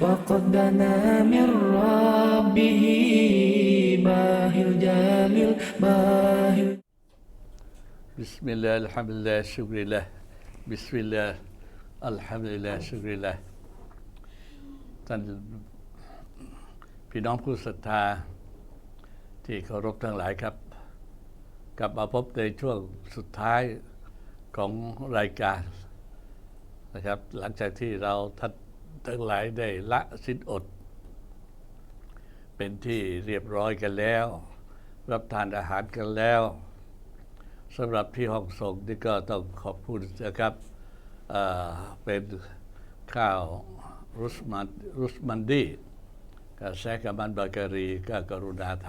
وقد دنا من ربه باهي الجليل باهي بسم الله الحمد لله شكر لله بسم الله الحمد للهชกริลลาท่านพี่น้องผู้ศรัทธา ที่เคารพทั้งหลายครับ กลับมาพบในช่วงสุดท้ายของรายการนะครับ หลังจากที่เราท่าน ทั้งหลายได้ละสินอด เป็นที่เรียบร้อยกันแล้ว รับทานอาหารกันแล้วสำหรับที่ห้องส่งนี่ก็ต้องขอบคุณนะครับเเป็นข้าวรุสมันรุสมันดีกับแซกกับมันบาการีก็กรุณาท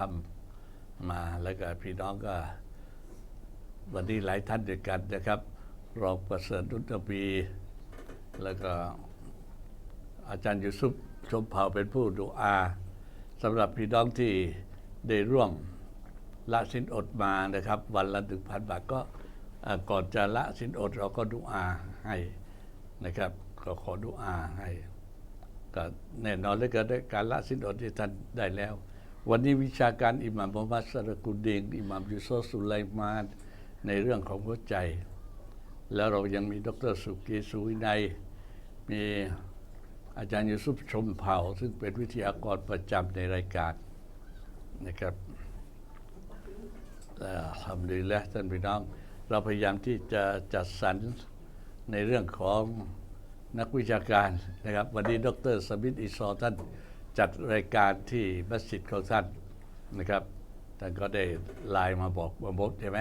ำมาแล้วก็พี่น้องก็ วันนี้หลายท่านด้วยกันนะครับรองประเสริฐนุตบีแล้วก็ อาจารย์ยูซุปชมเผ่าเป็นผู้ดูอาสำหรับพี่น้องที่ได้ร่วมละสินอดมานะครับ วันละหนึ่งพันบาทก็ก่อนจะละสินอดเราก็ดุอาให้นะครับก็ขอดุอาให้ก็แน่นอนเลยก็ได้การละสินอดที่ท่านได้แล้ว วันนี้วิชาการอิหม่ามมุฮัมมัดสรกุลดีนอิหม่ามยูโซสุไลมานในเรื่องของหัวใจ แล้วเรายังมีดรสุกีสุวินัยมี อาจารย์ยูซุปชมเผ่า ซึ่งเป็นวิทยากรประจำในรายการนะครับทำดีแล้วท่านพี่น้อง เราพยายามที่จะจัดสรรในเรื่องของนักวิชาการนะครับ วันนี้ดรสมิทอิซอร์ท่านจัดรายการที่มัสยิดของท่านนะครับท่านก็ได้ไลน์มาบอกมาบอกใช่ไหม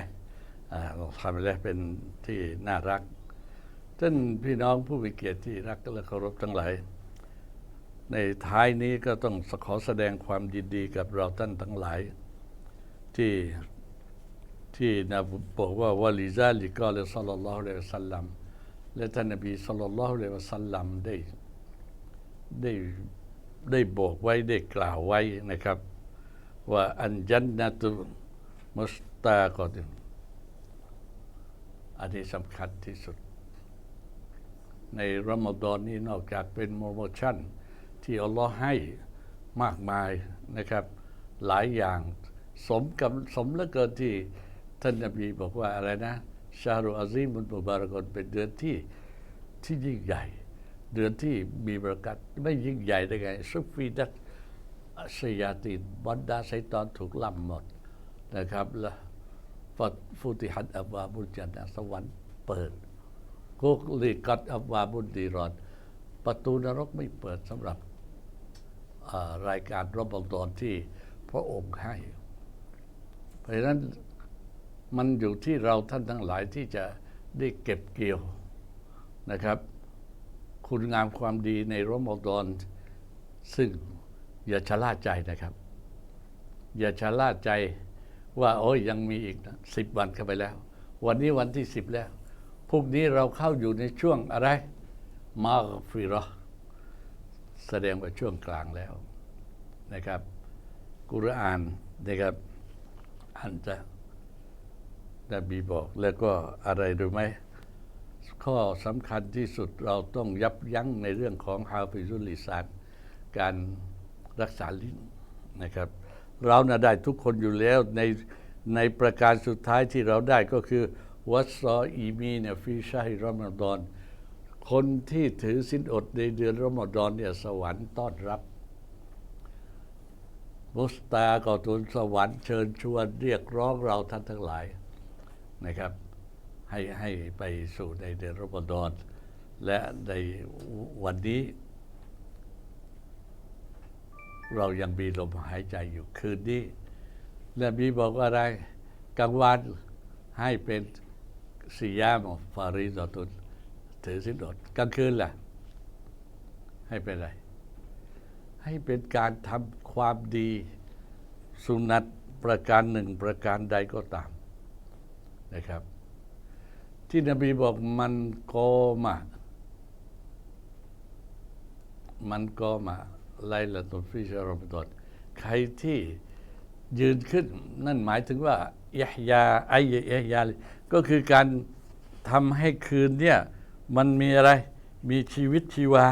เราทำไปแล้วเป็นที่น่ารักท่านพี่น้องผู้มีเกียรติที่รักและเคารพทั้งหลาย ในท้ายนี้ก็ต้องขอแสดงความยินดีกับเราท่านทั้งหลาย ที่ที่นะบอกว่าวะลิซาลิกาลสัลลัลลอฮุอะลัยวะสัลลัมและท่านนบีสัลลัลลอฮุอะลัยวะสัลลัมได้ได้ได้บอกไว้ได้กล่าวไว้นะครับ ว่าอันจันนะตุมุสตากอตุนอันนี้สำคัญที่สุด ในรอมฎอนนี้นอกจากเป็นโปรโมชั่น ที่อัลลอฮ์ให้มากมายนะครับ หลายอย่างสมกับสมเหลือเกินที่ท่านนบีบอกว่าอะไรนะ ชารุอาซีมุนมุบารกอนเป็นเดือนที่ที่ยิ่งใหญ่ เดือนที่มีประกัศไม่ยิ่งใหญ่ได้ไงซุฟีดัตสยาตินบรรดาไซตอนถูกล่ำหมดนะครับแล้วฟัดฟุติฮัดอับวาบุญจันทร์สวรรค์เปิดกุกลิกัดอับวาบุญดีรอน ประตูนรกไม่เปิดสำหรับ รายการรบองตอนที่พระองค์ให้ เพราะฉะนั้นมันอยู่ที่เราท่านทั้งหลายที่จะได้เก็บเกี่ยวนะครับ คุณงามความดีในรมฎอนซึ่งอย่าชะล่าใจนะครับ อย่าชะล่าใจว่าโอ้ยยังมีอีกสิบวันเข้าไปแล้ว วันนี้วันที่สิบแล้วพรุ่งนี้เราเข้าอยู่ในช่วงอะไร มาฟิราะห์ แสดงว่าช่วงกลางแล้วนะครับ กุรอานนะครับอ่านจะนบีบอกแล้วก็อะไรรู้ไหมข้อสำคัญที่สุดเราต้องยับยั้งในเรื่องของฮาฟิซุลลิซานการรักษาลิ้นนะครับ เราน่ะได้ทุกคนอยู่แล้วในในประการสุดท้ายที่เราได้ก็คือวัสซออีมีเนี่ยฟิชาฮิรอมฎอน คนที่ถือสินอดในเดือนรอมฎอนเนี่ยสวรรค์ต้อนรับมุสตาก็ทูลสวรรค์เชิญชวนเรียกร้องเราท่านทั้งหลายนะครับ ให้ให้ไปสู่ในเดือนรอมฎอนและในวันนี้ เรายังมีลมหายใจอยู่คืนนี้ และมีบอกว่าอะไรกลางวันให้เป็นสียามฟารีดอตุน ถือสินอดกลางคืนล่ะ ให้เป็นอะไร ให้เป็นการทำความดีสุนัตประการหนึ่งประการใดก็ตามนะครับ ที่นบีบอกมันโกมามันก็มาไล่ละตุนฟิชารอมฎอนใครที่ยืนขึ้น นั่นหมายถึงว่าอิฮยาไอยอิฮยา ก็คือการทำให้คืนเนี่ย มันมีอะไร มีชีวิตชีวา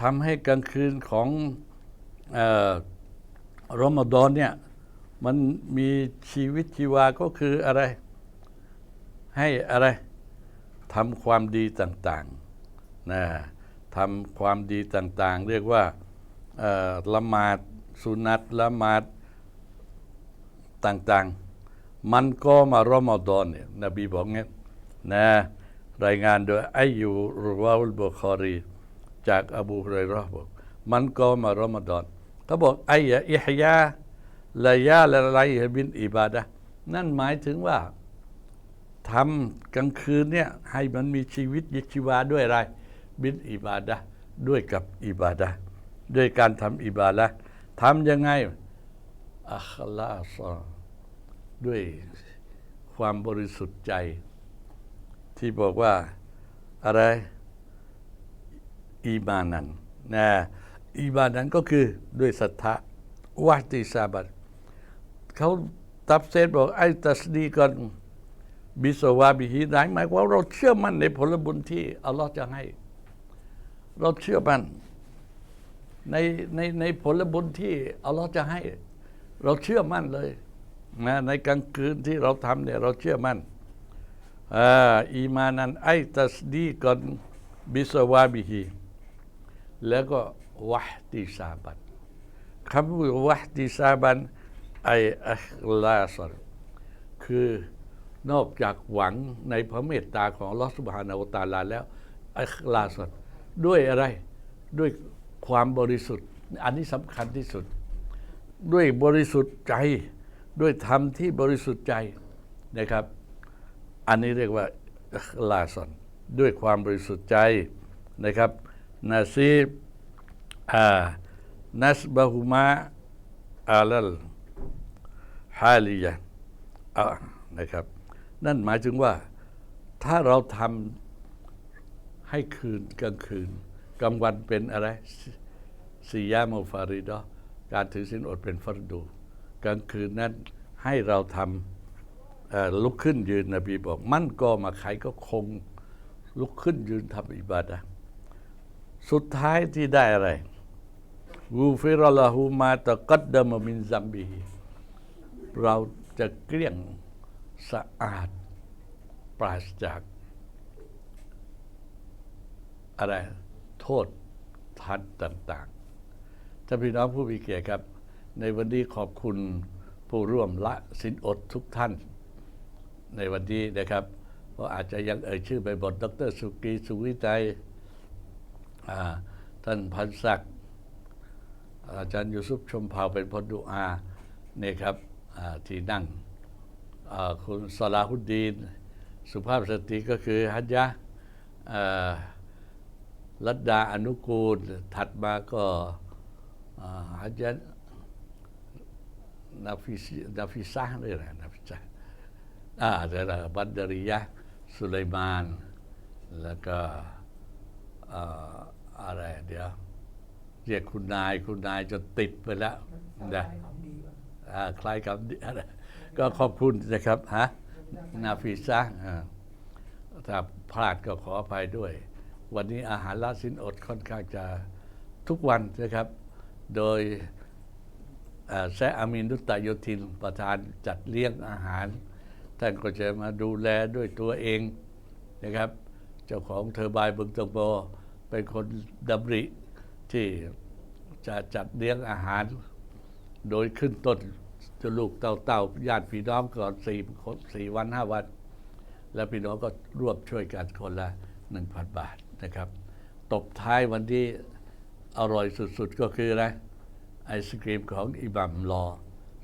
ทำให้กลางคืนของออรอมฎอนเนี่ยมันมีชีวิตชีวาก็คืออะไร ให้อะไรทำความดีต่างๆนะทำความดีต่างๆ เรียกว่าละหมาดสุนัตละหมาดต่างๆ มันก็มารอมฎอนเนี่ยนบีบอกงี้นะ รายงานโดยไอยุรุวาลบุคอรี จากอบูฮุเรย์เราะห์บอก มันก็มารอมฎอนเขาบอกไอ้อิฮยาละยาละไรบินอิบาดะนั่นหมายถึงว่าทำกลางคืนเนี่ยให้มันมีชีวิตชีวาด้วยอะไร บินอิบาดะด้วยกับอิบาดะด้วยการทำอิบาดะทำยังไงอัคลาซด้วยความบริสุทธิ์ใจ ที่บอกว่าอะไรอีมานันนะอีมานันก็คือด้วยศรัทธาวาติซาบัตเขาตับเซตบอกไอ้ตัสดีกันบิสวาบิฮีได้หมายความว่าเราเชื่อมั่นในผลบุญที่อัลลอฮ์จะให้ เราเชื่อมั่นในในในผลบุญที่อัลลอฮ์จะให้ เราเชื่อมั่นเลยนะในกลางคืนที่เราทำเนี่ยเราเชื่อมั่น อีมานันไอตัสดีกันบิสวาบิฮีแล้วก็วะติซาบันคำว่าวะติซาบันไออัคลาสรคือนอกจากหวังในพระเมตตาของลอสุบฮานาอัลตาลาแล้วอัคลาสรด้วยอะไรด้วยความบริสุทธิ์ อันนี้สำคัญที่สุด ด้วยบริสุทธิ์ใจ ด้วยธรรมที่บริสุทธิ์ใจนะครับ อันนี้เรียกว่าลาซอนด้วยความบริสุทธิ์ใจนะครับนาซีอ่านัสบะฮุมาอาลัลฮาลียะนะครับ นั่นหมายถึงว่าถ้าเราทำให้คืนกลางคืนกลางวันเป็นอะไรสียาโมฟาริดอการถือศีลอดเป็นฟัรดู กลางคืนนั้นให้เราทำ ลุกขึ้นยืนนบีบอก มั่นก็มาใครก็คงลุกขึ้นยืนทำอิบาดะสุดท้ายที่ได้อะไรกูฟิรลาหูมาตะกัดดมมินซัมบีเราจะเกลี้ยงสะอาดปราศจาก อะไร โทษทันต่างๆท่านพี่น้องผู้มีเกียรติครับ ในวันนี้ขอบคุณผู้ร่วมละสินอดทุกท่าน ในวันนี้นะครับเพราะอาจจะยังเอ่ยชื่อไปบทดรสุกีสุวิจัยท่านพันศักดิ์อาจารย์ยูซุปชมเผ่าเป็นพดุอาเนี่ยครับที่นั่งคุณสลาฮุดดีน สุภาพสตรีก็คือฮัจยะอ่ารัตดาอนุกูล ถัดมาก็อาฮัจยะนาฟิซนาฟิซะเลยนะนาฟิซะ อ่าแต่ละบัดดริยะสุไลมาน แล้วก็อะไรเดี๋ยวเรียกคุณนายคุณนายจนติดไปแล้วนะอ่าคล้ายกับอะไรก็ขอบคุณนะครับฮะนาฟิซะอ่าถ้าพลาดก็ขออภัยด้วย วันนี้อาหารละสินอดค่อนข้างจะทุกวันนะครับ โดยแซอามินดุตตะโยธินประธานจัดเลี้ยงอาหาร ท่านก็จะมาดูแลด้วยตัวเองนะครับ เจ้าของเทอร์บายบึงตงโบเป็นคนดำริที่จะจัดเลี้ยงอาหาร โดยขึ้นต้นจะลูกเต่าเต่าญาติพี่น้องก่อนสี่คนสี่วันห้าวัน แล้วพี่น้องก็ร่วมช่วยกันคนละหนึ่งพันบาทนะครับ ตบท้ายวันที่อร่อยสุดๆก็คืออะไรไอศกรีมของอิบัมลอ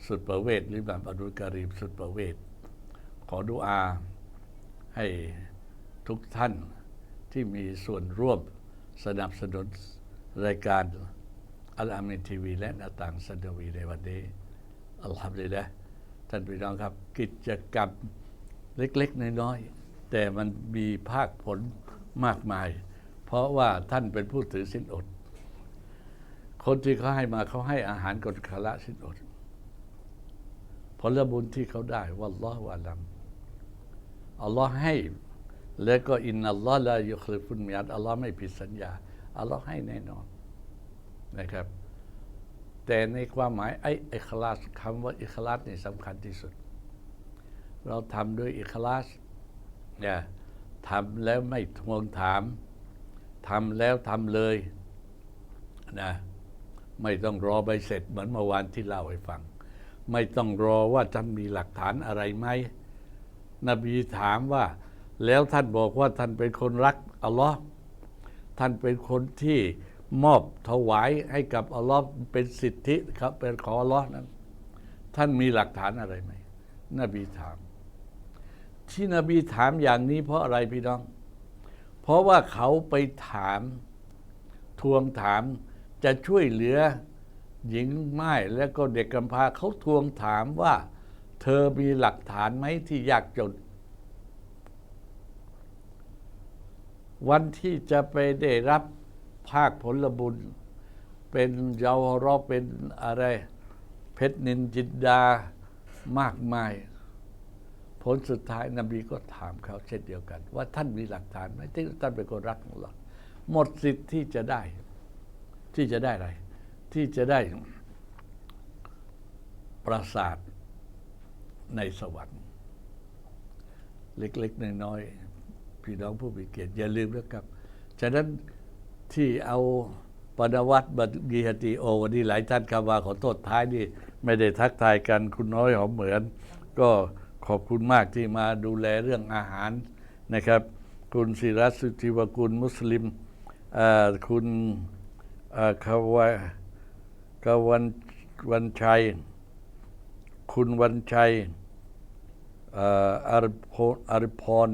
สุดประเวทหรืออิบัมอดุลการีมสุดประเวท อดุอา ให้ทุกท่านที่มีส่วนร่วมสนับสนุนรายการอัลอามินทีวีและหน้าต่างสันดวีในวันนี้ อัลฮัมดุลิลละท่านพี่น้องครับ กิจกรรมเล็กๆ น้อยๆ แต่มันมีภาคผลมากมาย เพราะว่าท่านเป็นผู้ถือสินอด คนที่เขาให้มาเขาให้อาหารกนคาระสินอด ผลบุญที่เขาได้วัลลอฮฺอาลัม อัลลอฮ์ให้ แล้วก็อินนัลลอฮ์ลายุคลิฟุนมิยัดอัลลอฮ์ไม่ผิดสัญญา อัลลอฮ์ให้แน่นอนนะครับ แต่ในความหมายไอ้อิคลาสคำว่าอิคลาสนี่สำคัญที่สุด เราทำด้วยอิคลาสเนี่ยทำแล้วไม่ทวงถามทำแล้วทำเลยนะไม่ต้องรอใบเสร็จเหมือนเมื่อวานที่เล่าให้ฟัง ไม่ต้องรอว่าท่านมีหลักฐานอะไรไหม นบีถามว่า แล้วท่านบอกว่าท่านเป็นคนรักอัลลอฮ์ท่านเป็นคนที่มอบถวายให้กับอัลลอฮ์เป็นสิทธิครับเป็นของอัลลอฮ์นั้น ท่านมีหลักฐานอะไรไหมนบีถาม ที่นบีถามอย่างนี้เพราะอะไรพี่น้อง เพราะว่าเขาไปถามทวงถามจะช่วยเหลือหญิงไม้และก็เด็กกำพร้าเขาทวงถามว่า เธอมีหลักฐานไหมที่ยากจน วันที่จะไปได้รับภาคผลบุญ เป็นเยาวรอเป็นอะไร เพชรนินจินดามากมาย ผลสุดท้ายนบีก็ถามเขาเช่นเดียวกัน ว่าท่านมีหลักฐานไหมที่ท่านเป็นคนรักของเราหมดสิทธิ์ที่จะได้ ที่จะได้อะไร ที่จะได้ปราสาท ในสวรรค์ เล็กๆน้อยๆพี่น้องผู้มีเกียรติอย่าลืมนะครับ ฉะนั้นที่เอาปนวัตบัตกีฮติโอ วันนี้หลายท่านคำว่าขอโทษท้ายนี่ไม่ได้ทักทายกันคุณน้อยหอมเหมือน ก็ขอบคุณมากที่มาดูแลเรื่องอาหารนะครับ คุณศิรัสุธิวกุลมุสลิมคุณคาวากาวันวันชัย คุณวันชัย อาริพรอาริพร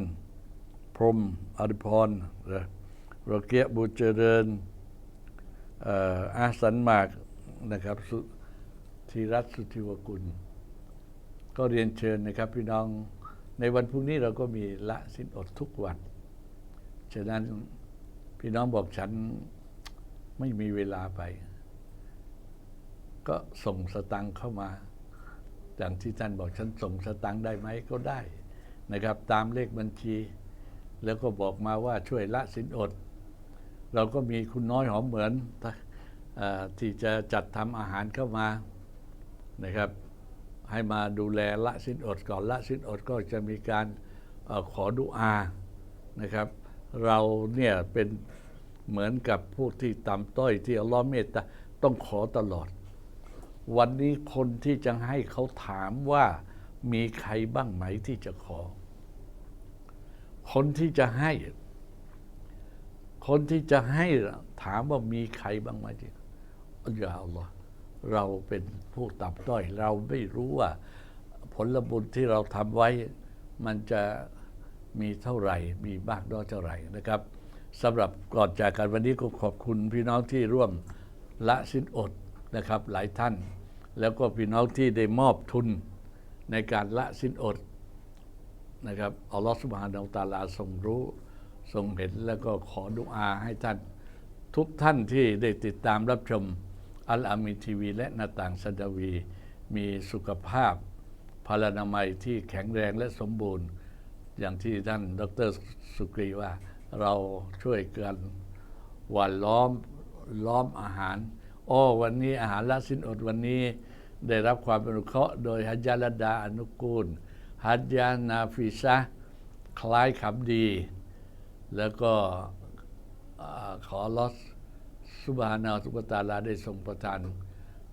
พรมอาริพรนโรเกียบุเจริญเอ่ออาสันมากนะครับสุธีรัตสุธิวกุล ก็เรียนเชิญนะครับพี่น้องในวันพรุ่งนี้เราก็มีละสิ้นอดทุกวัน ฉะนั้นพี่น้องบอกฉันไม่มีเวลาไป ก็ส่งสตังเข้ามา อย่างที่ท่านบอกฉันส่งสตังค์ได้ไหมก็ได้นะครับ ตามเลขบัญชี แล้วก็บอกมาว่าช่วยละสินอด เราก็มีคุณน้อยหอมเหมือนอที่จะจัดทำอาหารเข้ามานะครับ ให้มาดูแลละสินอดก่อนละสินอดก็จะมีการอขอดุอานะครับ เราเนี่ยเป็นเหมือนกับผู้ที่ต่ำต้อยที่อัลลอฮ์เมตตาต้องขอตลอด วันนี้คนที่จะให้เขาถามว่ามีใครบ้างไหมที่จะขอ คนที่จะให้ คนที่จะให้ถามว่ามีใครบ้างไหมที่อย่าอัลลอฮ์เราเป็นผู้ต่ำต้อย เราไม่รู้ว่า ผลบุญที่เราทำไว้ มันจะมีเท่าไหร่ มีมากน้อยเท่าไหร่นะครับสำหรับก่อนจากกันวันนี้ก็ขอบคุณพี่น้องที่ร่วมละสินอด นะครับหลายท่าน แล้วก็พี่น้องที่ได้มอบทุนในการละสินอดนะครับอัลลอฮฺสุบฮานาอัลตาลาทรงรู้ทรงเห็นแล้วก็ขอดุอาให้ท่าน ทุกท่านที่ได้ติดตามรับชมอัลอามีทีวี และหน้าต่างสัดาวี มีสุขภาพพลานามัยที่แข็งแรงและสมบูรณ์ อย่างที่ท่านดรสุกรีว่าเราช่วยกันหว่านล้อมล้อมอาหาร โอ้วันนี้อาหารละสินอดวันนี้ได้รับความเป็นเคราะห์โดยฮัจญาลดาอนุกูลฮัจญานาฟิซะคล้ายคำดี แล้วก็ขอลอสสุบานาสุบตาลาได้ทรงประทาน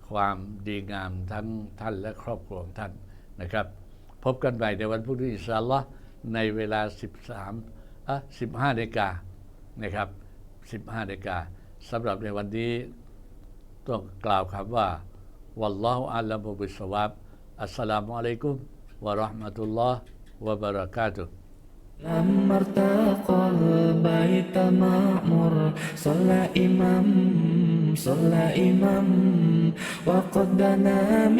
ความดีงามทั้งท่านและครอบครัวของท่านนะครับ พบกันใหม่ในวันพรุ่งนี้อินชาอัลลอฮ์ในเวลา 13อะ15นาฬิกานะครับ 15นาฬิกาสำหรับในวันนี้ ต้องกล่าวคำว่า วัลลอฮุอาลัมบิสวาบ อัสสลามุอะลัยกุม วะเราะห์มะตุลลอฮ์วะบะเราะกาตุฮ์ لما ارتقى البيت معمر صلى إمام صلى إمام وقد دنا من